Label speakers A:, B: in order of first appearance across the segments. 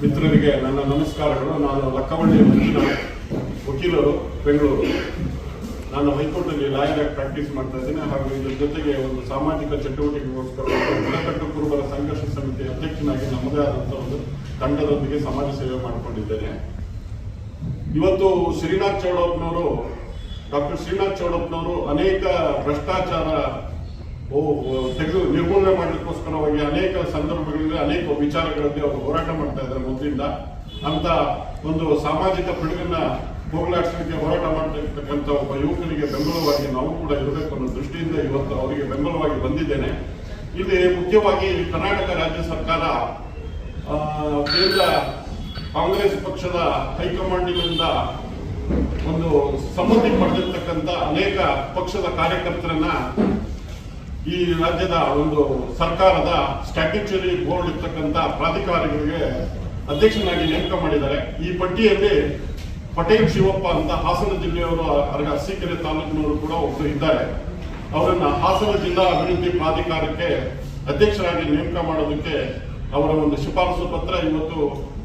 A: ಮಿತ್ರರಿಗೆ ನನ್ನ ನಮಸ್ಕಾರಗಳು. ನಾನು ಲಕ್ಕವಳ್ಳಿ ಮಂಜುನಾಥ್, ವಕೀಲರು, ಬೆಂಗಳೂರು. ನಾನು ಹೈಕೋರ್ಟಲ್ಲಿ ಲಾಯರ್ ಆಗಿ ಪ್ರಾಕ್ಟೀಸ್ ಮಾಡ್ತಾ ಇದ್ದೇನೆ. ಹಾಗೂ ಇದರ ಜೊತೆಗೆ ಒಂದು ಸಾಮಾಜಿಕ ಚಟುವಟಿಕೆಗೋಸ್ಕರ ಬುಡಕಟ್ಟು ಕುರುಬರ ಸಂಘರ್ಷ ಸಮಿತಿ ಅಧ್ಯಕ್ಷನಾಗಿ ನಮ್ಮದೇ ಆದಂಥ ಒಂದು ತಂಡದೊಂದಿಗೆ ಸಮಾಜ ಸೇವೆ ಮಾಡಿಕೊಂಡಿದ್ದೇನೆ. ಇವತ್ತು ಶ್ರೀನಾಥ್ ಚೌಡಪ್ಪನವರು, ಡಾಕ್ಟರ್ ಶ್ರೀನಾಥ್ ಚೌಡಪ್ಪನವರು ಅನೇಕ ಭ್ರಷ್ಟಾಚಾರ ತೆಗೆದು ನಿರ್ಮೂಲನೆ ಮಾಡಲಿಕ್ಕೋಸ್ಕರವಾಗಿ ಅನೇಕ ಸಂದರ್ಭಗಳಲ್ಲಿ ಅನೇಕ ವಿಚಾರಗಳಲ್ಲಿ ಅವರು ಹೋರಾಟ ಮಾಡ್ತಾ ಇದ್ದಾರೆ ಮೊದಲಿಂದ ಅಂತ ಒಂದು ಸಾಮಾಜಿಕ ಪಿಡುಗನ್ನ ಹೋಗಲಾಡಿಸಲಿಕ್ಕೆ ಹೋರಾಟ ಮಾಡ್ತಿರ್ತಕ್ಕಂಥ ಒಬ್ಬ ಯುವಕನಿಗೆ ಬೆಂಬಲವಾಗಿ ನಾವು ಕೂಡ ಇರಬೇಕು ಅನ್ನೋ ದೃಷ್ಟಿಯಿಂದ ಇವತ್ತು ಅವರಿಗೆ ಬೆಂಬಲವಾಗಿ ಬಂದಿದ್ದೇನೆ. ಇಲ್ಲಿ ಮುಖ್ಯವಾಗಿ ಕರ್ನಾಟಕ ರಾಜ್ಯ ಸರ್ಕಾರ ಕೇಂದ್ರ ಕಾಂಗ್ರೆಸ್ ಪಕ್ಷದ ಹೈಕಮಾಂಡಿನಿಂದ ಒಂದು ಸಮ್ಮತಿ ಪಡೆದಿರ್ತಕ್ಕಂಥ ಅನೇಕ ಪಕ್ಷದ ಕಾರ್ಯಕರ್ತರನ್ನ ಈ ರಾಜ್ಯದ ಒಂದು ಸರ್ಕಾರದ ಸ್ಟ್ಯಾಟ್ಯೂಚರಿ ಬೋರ್ಡ್ ಇರ್ತಕ್ಕಂಥ ಪ್ರಾಧಿಕಾರಿಗಳಿಗೆ ಅಧ್ಯಕ್ಷನಾಗಿ ನೇಮಕ ಮಾಡಿದ್ದಾರೆ. ಈ ಪಟ್ಟಿಯಲ್ಲಿ ಪಟೇಲ್ ಶಿವಪ್ಪ ಅಂತ ಹಾಸನ ಜಿಲ್ಲೆಯವರು ಅರ್ಗ ಅರಸೀಕೆರೆ ತಾಲೂಕಿನವರು ಕೂಡ ಒಬ್ಬರು ಇದ್ದಾರೆ. ಅವರನ್ನ ಹಾಸನ ಜಿಲ್ಲಾ ಅಭಿವೃದ್ಧಿ ಪ್ರಾಧಿಕಾರಕ್ಕೆ ಅಧ್ಯಕ್ಷರಾಗಿ ನೇಮಕ ಮಾಡೋದಕ್ಕೆ ಅವರ ಒಂದು ಶಿಫಾರಸು ಪತ್ರ ಇವತ್ತು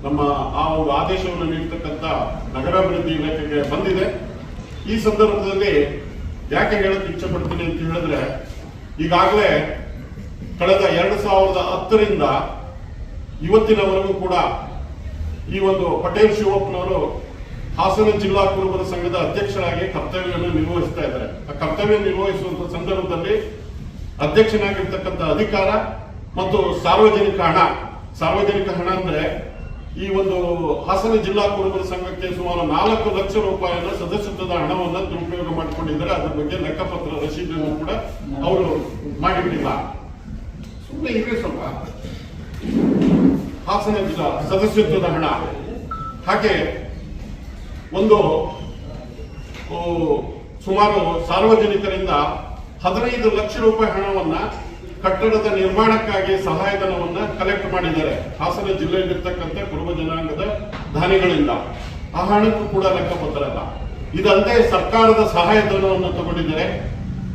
A: ನಮ್ಮ ಆ ಒಂದು ಆದೇಶವನ್ನು ನೀಡತಕ್ಕಂಥ ನಗರಾಭಿವೃದ್ಧಿ ಇಲಾಖೆಗೆ ಬಂದಿದೆ. ಈ ಸಂದರ್ಭದಲ್ಲಿ ಯಾಕೆ ಹೇಳಕ್ಕೆ ಇಚ್ಛೆ ಪಡ್ತೀನಿ ಅಂತ ಹೇಳಿದ್ರೆ ಈಗಾಗಲೇ ಕಳೆದ ಎರಡು ಸಾವಿರದ ಹತ್ತರಿಂದ ಇವತ್ತಿನವರೆಗೂ ಕೂಡ ಈ ಒಂದು ಪಟೇಲ್ ಶಿವಪ್ಪನವರು ಹಾಸನ ಜಿಲ್ಲಾ ಕುರುಬರ ಸಂಘದ ಅಧ್ಯಕ್ಷರಾಗಿ ಕರ್ತವ್ಯವನ್ನು ನಿರ್ವಹಿಸ್ತಾ ಇದ್ದಾರೆ. ಆ ಕರ್ತವ್ಯ ನಿರ್ವಹಿಸುವಂತ ಸಂದರ್ಭದಲ್ಲಿ ಅಧ್ಯಕ್ಷನಾಗಿರ್ತಕ್ಕಂಥ ಅಧಿಕಾರ ಮತ್ತು ಸಾರ್ವಜನಿಕ ಹಣ ಸಾರ್ವಜನಿಕ ಹಣ ಅಂದ್ರೆ ಈ ಒಂದು ಹಾಸನ ಜಿಲ್ಲಾ ಕುರುಬರ ಸಂಘಕ್ಕೆ ಸುಮಾರು ನಾಲ್ಕು ಲಕ್ಷ ರೂಪಾಯಿನ ಸದಸ್ಯತ್ವದ ಹಣವನ್ನು ದುರುಪಯೋಗ ಮಾಡಿಕೊಂಡಿದ್ದಾರೆ. ಅದರ ಬಗ್ಗೆ ಲೆಕ್ಕಪತ್ರ ರಶೀದನ್ನು ಕೂಡ ಅವರು ಮಾಡಿಬಿಟ್ಟಿಲ್ಲ ಸುಮ್ಮನೆ ಇದೆ ಸ್ವಲ್ಪ. ಹಾಸನ ಜಿಲ್ಲಾ ಸದಸ್ಯತ್ವದ ಹಣ. ಹಾಗೆ ಒಂದು ಸುಮಾರು ಸಾರ್ವಜನಿಕರಿಂದ ಹದಿನೈದು ಲಕ್ಷ ರೂಪಾಯಿ ಹಣವನ್ನ ಕಟ್ಟಡದ ನಿರ್ಮಾಣಕ್ಕಾಗಿ ಸಹಾಯಧನವನ್ನ ಕಲೆಕ್ಟ್ ಮಾಡಿದ್ದಾರೆ. ಹಾಸನ ಜಿಲ್ಲೆಯಲ್ಲಿರ್ತಕ್ಕಂಥ ಕುರುಬ ಜನಾಂಗದ ದಾನಿಗಳಿಂದ. ಆ ಹಣಕ್ಕೂ ಕೂಡ ಲೆಕ್ಕಪತ್ರ ಇಲ್ಲ ಇದಲ್ಲದೆ ಸರ್ಕಾರದ ಸಹಾಯಧನವನ್ನು ತಗೊಂಡಿದ್ದಾರೆ.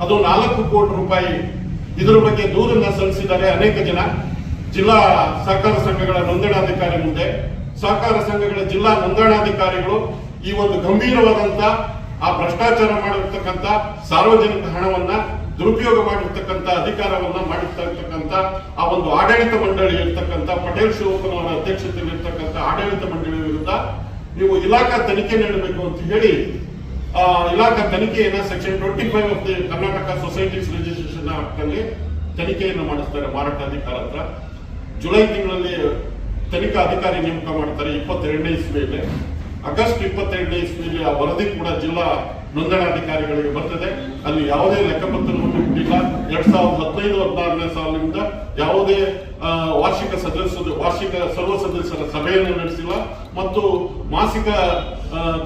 A: ಅದು ನಾಲ್ಕು ಕೋಟಿ ರೂಪಾಯಿ. ಇದರ ಬಗ್ಗೆ ದೂರನ್ನ ಸಲ್ಲಿಸಿದ್ದಾರೆ ಅನೇಕ ಜನ. ಜಿಲ್ಲಾ ಸಹಕಾರ ಸಂಘಗಳ ನೋಂದಣಾಧಿಕಾರಿ ಮುಂದೆ. ಸಹಕಾರ ಸಂಘಗಳ ಜಿಲ್ಲಾ ನೋಂದಣಾಧಿಕಾರಿಗಳು ಈ ಒಂದು ಗಂಭೀರವಾದಂತ ಆ ಭ್ರಷ್ಟಾಚಾರ ಮಾಡಿರ್ತಕ್ಕಂಥ ಸಾರ್ವಜನಿಕ ಹಣವನ್ನ ದುರುಪಯೋಗ ಮಾಡಿರ್ತಕ್ಕಂಥ ಅಧಿಕಾರವನ್ನ ಮಾಡಿರ್ತಕ್ಕಂಥ ಆ ಒಂದು ಆಡಳಿತ ಮಂಡಳಿ ಇರ್ತಕ್ಕಂಥ ಪಟೇಲ್ ಶಿವಪ್ಪನವರ ಅಧ್ಯಕ್ಷತೆಯಲ್ಲಿ ಇರ್ತಕ್ಕಂಥ ಆಡಳಿತ ಮಂಡಳಿ ವಿರುದ್ಧ ನೀವು ಇಲಾಖಾ ತನಿಖೆ ನೀಡಬೇಕು ಅಂತ ಹೇಳಿ ಆ, ಇಲಾಖಾ ತನಿಖೆಯನ್ನ section twenty five of the Karnataka societies registration act ಅಲ್ಲಿ ತನಿಖೆಯನ್ನು ಮಾಡಿಸ್ತಾರೆ ಮಾರಾಟ ಅಧಿಕಾರ ಹತ್ರ. ಜುಲೈ ತಿಂಗಳಲ್ಲಿ ತನಿಖಾ ಅಧಿಕಾರಿ ನೇಮಕ ಮಾಡ್ತಾರೆ ಇಪ್ಪತ್ತೆರಡನೇ ಇಸ್ವಿಯಲ್ಲಿ. ಆಗಸ್ಟ್ ಇಪ್ಪತ್ತೆರಡನೇ ಇಸ್ವಿಯಲ್ಲಿ ಆ ವರದಿ ಕೂಡ ಜಿಲ್ಲಾ ನೋಂದಣಾಧಿಕಾರಿಗಳಿಗೆ ಬರ್ತದೆ. ಅಲ್ಲಿ ಯಾವುದೇ ಲೆಕ್ಕಪತ್ರವನ್ನು ಇಟ್ಟಿಲ್ಲ ಎರಡ್ ಸಾವಿರದ ಹದಿನೈದು, ಹದಿನಾರನೇ ಸಾಲಿನಿಂದ ಯಾವುದೇ ವಾರ್ಷಿಕ ಸದಸ್ಯರು, ವಾರ್ಷಿಕ ಸರ್ವ ಸದಸ್ಯರ ಸಭೆಯನ್ನು ನಡೆಸಿಲ್ಲ ಮತ್ತು ಮಾಸಿಕ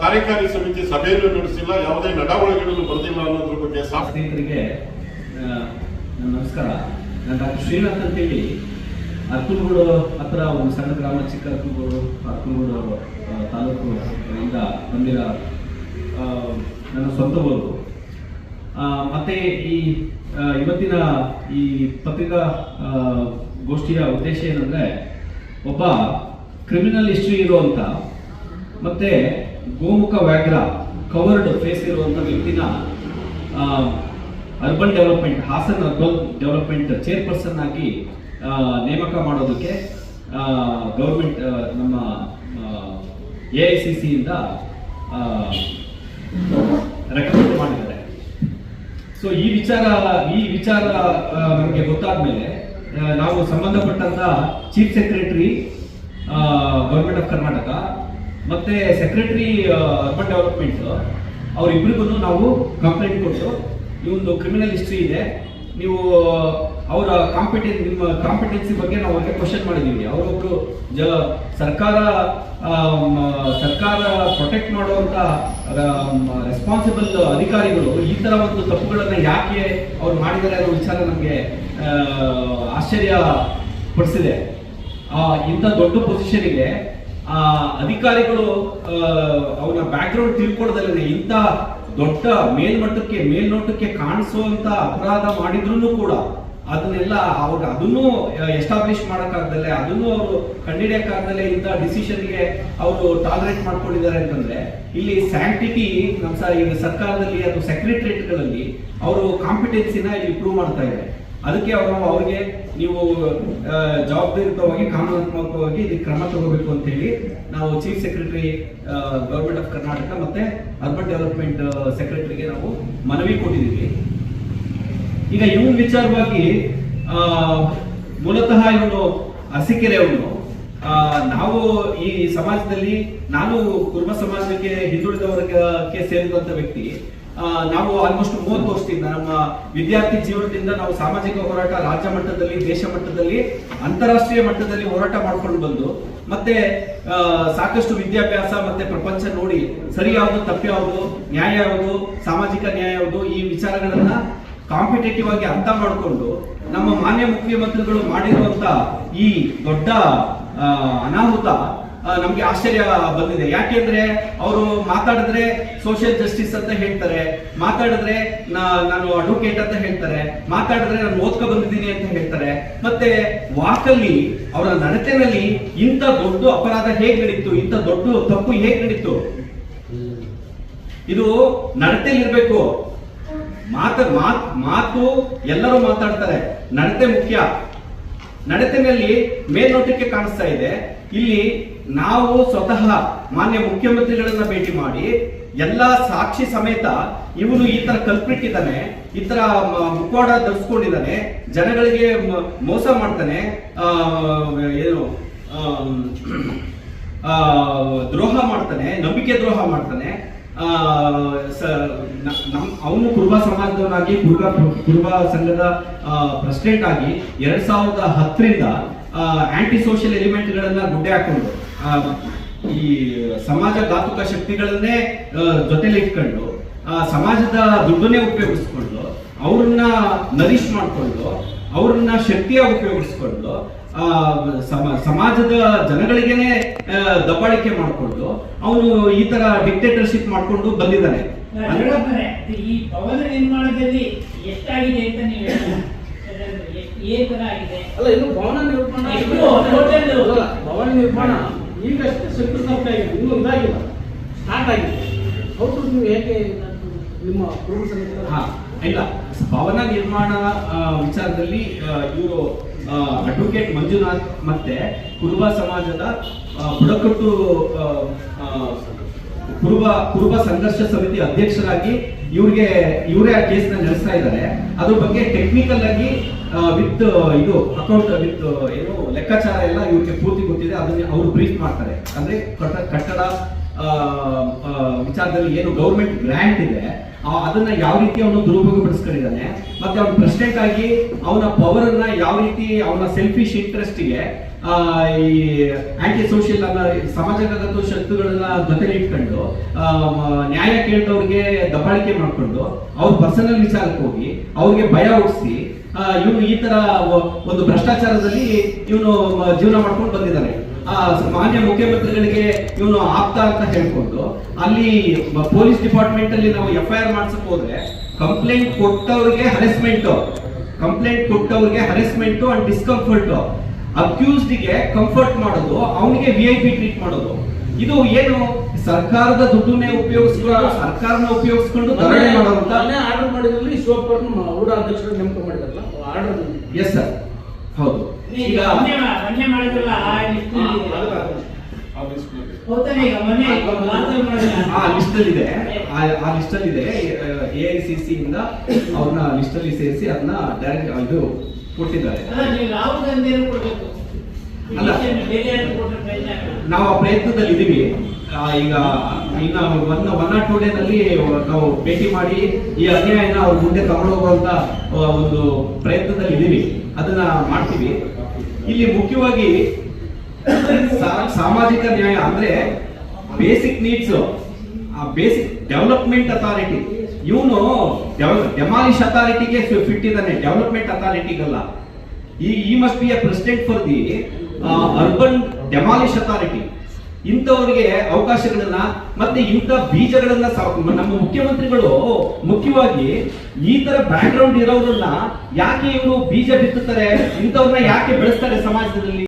A: ಕಾರ್ಯಕಾರಿ ಸಮಿತಿ ಸಭೆಯನ್ನು ನಡೆಸಿಲ್ಲ. ಯಾವುದೇ ನಡಾವಳಿಗಳನ್ನು ಬರೆದಿಲ್ಲ ಅನ್ನೋದ್ರ ಬಗ್ಗೆ
B: ಸಾರ್ವಜನಿಕರಿಗೆ ನಮಸ್ಕಾರ. ನನ್ನ ಡಾಕ್ಟರ್ ಶ್ರೀನಾಥ್ ಅಂತೇಳಿ. ಅರ್ಕುಲ್ಗೂಡು ಹತ್ರ ಒಂದು ಸಣ್ಣ ಗ್ರಾಮ, ಚಿಕ್ಕ ಅರ್ಕುಲ್ಗೂಡು ಅರ್ಕುಲ್ಗೂಡು ತಾಲೂಕು ಇಂದ ಬಂದಿರೋ ನನ್ನ ಸ್ವಂತ ಊರು ಮತ್ತೆ ಈ ಇವತ್ತಿನ ಈ ಪತ್ರಿಕಾ ಗೋಷ್ಠಿಯ ಉದ್ದೇಶ ಏನಂದ್ರೆ ಒಬ್ಬ ಕ್ರಿಮಿನಲ್ ಹಿಸ್ಟ್ರಿ ಇರುವಂತ ಮತ್ತೆ ಗೋಮುಖ ವ್ಯಾಘ್ರ ಕವರ್ಡ್ ಫೇಸ್ ಇರುವಂತ ವ್ಯಕ್ತಿನ urban development Hassan urban development chairperson ಆಗಿ ನೇಮಕ ಮಾಡೋದಕ್ಕೆ ಗೌರ್ಮೆಂಟ್ ನಮ್ಮ ಎ ಐ ಸಿ ಸಿಯಿಂದ ರೆಕಮೆಂಡ್ ಮಾಡಿದ್ದಾರೆ. ಸೊ ಈ ವಿಚಾರ ಈ ವಿಚಾರ ನಮಗೆ ಗೊತ್ತಾದ್ಮೇಲೆ ಮೇಲೆ ನಾವು ಸಂಬಂಧಪಟ್ಟಂತ chief secretary government of Karnataka ಮತ್ತೆ ಸೆಕ್ರೆಟರಿ ಅರ್ಬನ್ ಡೆವಲಪ್ಮೆಂಟ್ ಅವರಿಬ್ಬರಿಗೂ ನಾವು ಕಂಪ್ಲೇಂಟ್ ಕೊಟ್ಟು, ಈ ಒಂದು ಕ್ರಿಮಿನಲ್ ಹಿಸ್ಟ್ರಿ ಇದೆ. ನೀವು, ಅವರ ಕಾಂಪಿಟೆನ್ ನಿಮ್ಮ ಕಾಂಪಿಟೆನ್ಸಿ ಬಗ್ಗೆ ನಾವು ಅವ್ರಿಗೆ ಕ್ವಶನ್ ಮಾಡಿದ್ದೀವಿ. ಅವರೊಬ್ರು ಜ, ಸರ್ಕಾರ ಸರ್ಕಾರ ಪ್ರೊಟೆಕ್ಟ್ ಮಾಡುವಂಥ ರೆಸ್ಪಾನ್ಸಿಬಲ್ ಅಧಿಕಾರಿಗಳು, ಈ ಥರ ಒಂದು ತಪ್ಪುಗಳನ್ನು ಯಾಕೆ ಅವ್ರು ಮಾಡಿದ್ದಾರೆ ಅನ್ನೋ ವಿಚಾರ ನಮಗೆ ಆಶ್ಚರ್ಯ ಪಡಿಸಿದೆ. ಇಂಥ ದೊಡ್ಡ ಪೊಸಿಷನಿಗೆ ಅಧಿಕಾರಿಗಳು ಅವನ ಬ್ಯಾಕ್ಗ್ರೌಂಡ್ ತಿಳ್ಕೊಳ್ದಲ್ಲೇ ಇಂಥ ದೊಡ್ಡ ಮೇಲ್ಮಟ್ಟಕ್ಕೆ, ಮೇಲ್ನೋಟಕ್ಕೆ ಕಾಣಿಸುವಂತ ಅಪರಾಧ ಮಾಡಿದ್ರು ಕೂಡ ಅದನ್ನೆಲ್ಲ ಅವ್ರಿಗೆ ಅದನ್ನು ಎಸ್ಟಾಬ್ಲಿಷ್ ಮಾಡಕ್ಕಾಗ್ದಲೆ ಅದನ್ನು ಅವರು ಕಂಡಿಡಿಯಕ್ಕಾಗ್ದಲೆ ಇಂಥ ಡಿಸಿಷನ್ಗೆ ಅವರು ಟಾಲರೇಟ್ ಮಾಡ್ಕೊಂಡಿದ್ದಾರೆ ಅಂತಂದ್ರೆ, ಇಲ್ಲಿ ಸ್ಯಾಂಕ್ಟಿಟಿ ನಮ್ಮ ಈಗ ಸರ್ಕಾರದಲ್ಲಿ ಅಥವಾ ಸೆಕ್ರೆಟರಿಯೇಟ್ಗಳಲ್ಲಿ ಅವರು ಕಾಂಪಿಟೆನ್ಸಿನ ಇಲ್ಲಿ ಪ್ರೂವ್ ಮಾಡ್ತಾ ಇದ್ದಾರೆ. ಅದಕ್ಕೆ ಅವರು ಅವ್ರಿಗೆ ನೀವು ಜವಾಬ್ದಾರಿಯುತವಾಗಿ, ಕಾನೂನಾತ್ಮಕವಾಗಿ ಇದಕ್ಕೆ ಕ್ರಮ ತಗೋಬೇಕು ಅಂತ ಹೇಳಿ ನಾವು chief secretary government of Karnataka ಮತ್ತೆ ಅರ್ಬನ್ ಡೆವಲಪ್ಮೆಂಟ್ ಸೆಕ್ರೆಟರಿಗೆ ನಾವು ಮನವಿ ಕೊಟ್ಟಿದ್ದೀವಿ. ಈಗ ಇವನ್ ವಿಚಾರವಾಗಿ ಮೂಲತಃ ಇವನು ಅಸಿಕೆರೆಯವನು ನಾವು ಈ ಸಮಾಜದಲ್ಲಿ, ನಾನು ಕುರ್ಮ ಸಮಾಜಕ್ಕೆ ಹಿಂದುಳಿದ ವರ್ಗಕ್ಕೆ ಸೇರಿದಂತ ವ್ಯಕ್ತಿ. ನಾವು ಆಲ್ಮೋಸ್ಟ್ ಮೂವತ್ತು ವರ್ಷದಿಂದ ನಮ್ಮ ವಿದ್ಯಾರ್ಥಿ ಜೀವನದಿಂದ ನಾವು ಸಾಮಾಜಿಕ ಹೋರಾಟ ರಾಜ್ಯ ಮಟ್ಟದಲ್ಲಿ, ದೇಶ ಮಟ್ಟದಲ್ಲಿ, ಅಂತಾರಾಷ್ಟ್ರೀಯ ಮಟ್ಟದಲ್ಲಿ ಹೋರಾಟ ಮಾಡ್ಕೊಂಡು ಬಂದು, ಮತ್ತೆ ಸಾಕಷ್ಟು ವಿದ್ಯಾಭ್ಯಾಸ ಮತ್ತೆ ಪ್ರಪಂಚ ನೋಡಿ ಸರಿ ಯಾವುದು ತಪ್ಪು ನ್ಯಾಯ ಯಾವುದು, ಸಾಮಾಜಿಕ ನ್ಯಾಯ ಯಾವುದು, ಈ ವಿಚಾರಗಳನ್ನ ಕಾಂಪಿಟೇಟಿವ್ ಆಗಿ ಅರ್ಥ ಮಾಡಿಕೊಂಡು ನಮ್ಮ ಮಾನ್ಯ ಮುಖ್ಯಮಂತ್ರಿಗಳು ಮಾಡಿರುವಂತ ಈ ದೊಡ್ಡ ಅನಾಹುತ ನಮ್ಗೆ ಆಶ್ಚರ್ಯ ಬಂದಿದೆ. ಯಾಕೆಂದ್ರೆ ಅವರು ಮಾತಾಡಿದ್ರೆ ಸೋಷಿಯಲ್ ಜಸ್ಟಿಸ್ ಅಂತ ಹೇಳ್ತಾರೆ. ಮಾತಾಡಿದ್ರೆ ನಾನು ಅಡ್ವೊಕೇಟ್ ಅಂತ ಹೇಳ್ತಾರೆ. ಮಾತಾಡಿದ್ರೆ ನಾನು ಓದ್ಕೊ ಬಂದಿದ್ದೀನಿ ಅಂತ ಹೇಳ್ತಾರೆ. ಮತ್ತೆ ವಾಕಲ್ಲಿ ಅವರ ನಡತೆನಲ್ಲಿ ಇಂಥ ದೊಡ್ಡ ಅಪರಾಧ ಹೇಗ್ ನಡೀತು? ಇಂಥ ದೊಡ್ಡ ತಪ್ಪು ಹೇಗ್ ನಡೀತು? ಇದು ನಡತೆಲಿರ್ಬೇಕು ಮಾತ, ಮಾತ್, ಮಾತು ಎಲ್ಲರೂ ಮಾತಾಡ್ತಾರೆ. ನಡತೆ ಮುಖ್ಯ. ನಡತೆನಲ್ಲಿ ಮೇಲ್ನೋಟಕ್ಕೆ ಕಾಣಿಸ್ತಾ ಇದೆ. ಇಲ್ಲಿ ನಾವು ಸ್ವತಃ ಮಾನ್ಯ ಮುಖ್ಯಮಂತ್ರಿಗಳನ್ನ ಭೇಟಿ ಮಾಡಿ ಎಲ್ಲ ಸಾಕ್ಷಿ ಸಮೇತ ಇವನು ಈ ತರ ಕಲ್ಪಿಟ್ ಇದ್ದಾನೆ ಈ ತರ ಮುಖವಾಡ ಧರಿಸ್ಕೊಂಡಿದ್ದಾನೆ, ಜನಗಳಿಗೆ ಮೋಸ ಮಾಡ್ತಾನೆ ಏನು ದ್ರೋಹ ಮಾಡ್ತಾನೆ, ನಂಬಿಕೆ ದ್ರೋಹ ಮಾಡ್ತಾನೆ ಅವನು ಕುರುಬ ಸಮಾಜದವನಾಗಿ, ಕುರುಬ ಕುರುಬ ಸಂಘದ ಪ್ರೆಸಿಡೆಂಟ್ ಆಗಿ ಎರಡ್ ಸಾವಿರದ ಹತ್ತರಿಂದ ಆಂಟಿ ಸೋಷಿಯಲ್ ಎಲಿಮೆಂಟ್ಗಳನ್ನ ಗುಡ್ಡೆ ಹಾಕೊಂಡು ಈ ಸಮಾಜ ಘಾತುಕ ಶಕ್ತಿಗಳನ್ನೇ ಜೊತೆಲಿ ಇಟ್ಕೊಂಡು ಆ, ಸಮಾಜದ ದುಡ್ಡನ್ನೇ ಉಪಯೋಗಿಸ್ಕೊಂಡು ಅವ್ರನ್ನ ನರಿಶ್ ಮಾಡಿಕೊಂಡು ಅವ್ರನ್ನ ಶಕ್ತಿಯಾಗಿ ಉಪಯೋಗಿಸ್ಕೊಂಡು ಆ, ಸಮ- ಸಮಾಜದ ಜನಗಳಿಗೆನೆ ಆ, ದಬ್ಬಾಳಿಕೆ ಮಾಡಿಕೊಂಡು ಅವನು ಈ ತರ ಡಿಕ್ಟೇಟರ್ಶಿಪ್ ಮಾಡ್ಕೊಂಡು ಬಂದಿದ್ದಾನೆ
C: ಈ ಭವನ ನಿರ್ಮಾಣದಲ್ಲಿ ಎಷ್ಟಾಗಿದೆ ಅಂತ ನೀವು ಹೇಳಿ. ಎಷ್ಟು ಏನ್ ತರ ಆಗಿದೆ
D: ಅಲ್ಲ ಇನ್ನು ಭವನ ನಿರ್ಮಾಣ? ಭವನ ನಿರ್ಮಾಣ ಈಗಷ್ಟೇ ಶಂಕುಸ್ಥಾಪನೆ ಆಗಿದೆ. ಇನ್ನೂ ಇದಾಗಿಲ್ಲ ಸ್ಟಾರ್ಟ್ ಆಗಿದೆ. ಹೌದು ನೀವು ಹೇಗೆ ನಿಮ್ಮ ಕುಟುಂಬ ಸಮೇತ
B: ಹಾ ಇಲ್ಲ. ಭವನ ನಿರ್ಮಾಣ ವಿಚಾರದಲ್ಲಿ ಇವರು ಅಡ್ವೊಕೇಟ್ ಮಂಜುನಾಥ್ ಮತ್ತೆ ಕುರುಬ ಸಮಾಜದ ಬುಡಕಟ್ಟು ಕುರುಬ ಕುರುಬ ಸಂಘರ್ಷ ಸಮಿತಿ ಅಧ್ಯಕ್ಷರಾಗಿ ಇವ್ರಿಗೆ ಇವರೇ ಆ ಕೇಸ್ನ ನಡೆಸ್ತಾ ಇದ್ದಾರೆ. ಅದ್ರ ಬಗ್ಗೆ ಟೆಕ್ನಿಕಲ್ ಆಗಿ ವಿತ್ ಇದು ಅಕೌಂಟ್ ವಿತ್ ಏನು ಲೆಕ್ಕಾಚಾರ ಎಲ್ಲ ಇವ್ರಿಗೆ ಪೂರ್ತಿ ಗೊತ್ತಿದೆ, ಅದನ್ನ ಅವರು ಬ್ರೀಫ್ ಮಾಡ್ತಾರೆ. ಅಂದ್ರೆ ಕಟ್ಟ- ಕಟ್ಟಡ ವಿಚಾರದಲ್ಲಿ ಏನು ಗೌರ್ಮೆಂಟ್ ಗ್ರ್ಯಾಂಟ್ ಇದೆ ಅದನ್ನ ಯಾವ ರೀತಿ ಅವನು ದುರುಪಯೋಗಪಡಿಸ್ಕೊಂಡಿದ್ದಾನೆ, ಮತ್ತೆ ಅವನ ಪ್ರೆಸಿಡೆಂಟ್ ಆಗಿ ಅವನ ಪವರ್ ಅನ್ನ ಯಾವ ರೀತಿ ಅವನ ಸೆಲ್ಫಿಶ್ ಇಂಟ್ರೆಸ್ಟ್ಗೆ ಈ ಆಂಟಿ ಸೋಷಿಯಲ್ ಅನ್ನ ಸಮಾಜಗತ ಶಕ್ತಿಗಳನ್ನ ಜೊತೆಲಿ ಇಟ್ಕೊಂಡು ನ್ಯಾಯ ಕೇಳಿದವ್ರಿಗೆ ದಬ್ಬಾಳಿಕೆ ಮಾಡ್ಕೊಂಡು, ಅವ್ರ ಪರ್ಸನಲ್ ವಿಚಾರಕ್ಕೆ ಹೋಗಿ, ಅವ್ರಿಗೆ ಭಯ ಹುಟ್ಟಿಸಿ ಇವನು ಈ ತರ ಒಂದು ಭ್ರಷ್ಟಾಚಾರದಲ್ಲಿ ಇವನು ಜೀವನ ಮಾಡ್ಕೊಂಡು ಬಂದಿದ್ದಾನೆ. ಆ ಮಾನ್ಯ ಮುಖ್ಯಮಂತ್ರಿಗಳಿಗೆ ಇವನು ಆಪ್ತ ಅಂತ ಹೇಳ್ಕೊಂಡು ಅಲ್ಲಿ ಪೊಲೀಸ್ ಡಿಪಾರ್ಟ್ಮೆಂಟ್ ಅಲ್ಲಿ ನಾವು ಎಫ್ ಐ ಆರ್ ಮಾಡ್ಸಕ್ ಹೋದ್ರೆ ಕಂಪ್ಲೇಂಟ್ ಕೊಟ್ಟವ್ರಿಗೆ ಹರೆಸ್ಮೆಂಟ್, ಕಂಪ್ಲೇಂಟ್ ಕೊಟ್ಟವ್ರಿಗೆ ಹರೆಸ್ಮೆಂಟ್ ಅಂಡ್ ಡಿಸ್ಕಂಫರ್ಟ್ ಅಕ್ಯೂಸ್ಡ್ಗೆ ಕಂಫರ್ಟ್ ಮಾಡೋದು, ಅವನಿಗೆ ವಿ ಐ ಪಿ ಟ್ರೀಟ್ ಮಾಡೋದು. ಇದು ಏನು ಸರ್ಕಾರದ ದುಡ್ಡನ್ನೇ ಉಪಯೋಗಿಸ್ಕೊಂಡು ಸರ್ಕಾರನ ಉಪಯೋಗಿಸ್ಕೊಂಡು ಧರಣಿ ಮಾಡೋದಂತ
D: ಆರ್ಡರ್ ಮಾಡಿದ್ರಲ್ಲಿ ಶಿವಪ್ಪನ ಊಡ ಅಧ್ಯಕ್ಷರು ನೇಮಕ ಮಾಡಿದ್ರಲ್ಲ ಆರ್ಡರ್
B: ಎಸ್ ಸರ್ ಹೌದು.
C: ಈಗ ಮೊನ್ನೆ ಮಾಡಿದ್ರಲ್ಲ ಆ ಲಿಸ್ಟ್
A: ಆ
C: ಲಿಸ್ಟ್
B: ಅಲ್ಲಿ ಇದೆ ಆ- ಲಿಸ್ಟ್ ಅಲ್ಲಿ ಇದೆ ಎ ಐ ಸಿ ಸಿ ಇಂದ ಅವ್ರನ್ನ ಲಿಸ್ಟ್ ಅಲ್ಲಿ ಸೇರಿಸಿ ಅದನ್ನ ಡೈರೆಕ್ಟ್ ಇದು ಕೊಟ್ಟಿದ್ದಾರೆ
C: ಅಲ್ಲ ನೀವು ರಾಹುಲ್ ಗಾಂಧಿ ಕೊಡ್ಬೇಕು.
B: ಅಲ್ಲ. ನಾವು ಆ ಪ್ರಯತ್ನದಲ್ಲಿ ಇದೀವಿ. ಈಗ, ಇನ್ನ one one or two day ನಲ್ಲಿ ನಾವು ಭೇಟಿ ಮಾಡಿ ಈ ಅನ್ಯಾಯನ ಅವ್ರ ಮುಂದೆ ತಗೊಂಡೋಗುವಂತ ಒಂದು ಪ್ರಯತ್ನದಲ್ಲಿ ಇದೀವಿ. ಅದನ್ನ ಮಾಡ್ತೀವಿ. ಇಲ್ಲಿ ಮುಖ್ಯವಾಗಿ ಸಾಮಾಜಿಕ ನ್ಯಾಯ ಅಂದ್ರೆ ಬೇಸಿಕ್ ನೀಡ್ಸ್ ಆ ಬೇಸಿಕ್ ಡೆವಲಪ್ಮೆಂಟ್ ಅಥಾರಿಟಿ ಇವನು ಡೆಮಾಲಿಶ್ ಅಥಾರಿಟಿಗೆ ಫಿಟ್ ಇದ್ದಾನೆ. ಡೆವಲಪ್ಮೆಂಟ್ ಅಥಾರಿಟಿಗಲ್ಲ ಈ ಈ must be a president for the urban demolish authority ಇಂಥವರಿಗೆ ಅವಕಾಶಗಳನ್ನ ಮತ್ತೆ ಇಂಥ ಬೀಜಗಳನ್ನ ನಮ್ಮ ಮುಖ್ಯಮಂತ್ರಿಗಳು ಮುಖ್ಯವಾಗಿ ಈ ತರ ಬ್ಯಾಕ್ ಗ್ರೌಂಡ್ ಯಾಕೆ ಇವರು ಬೀಜ ಬಿತ್ತುತ್ತಾರೆ? ಇಂಥವ್ರನ್ನ ಯಾಕೆ ಬೆಳೆಸ್ತಾರೆ ಸಮಾಜದಲ್ಲಿ?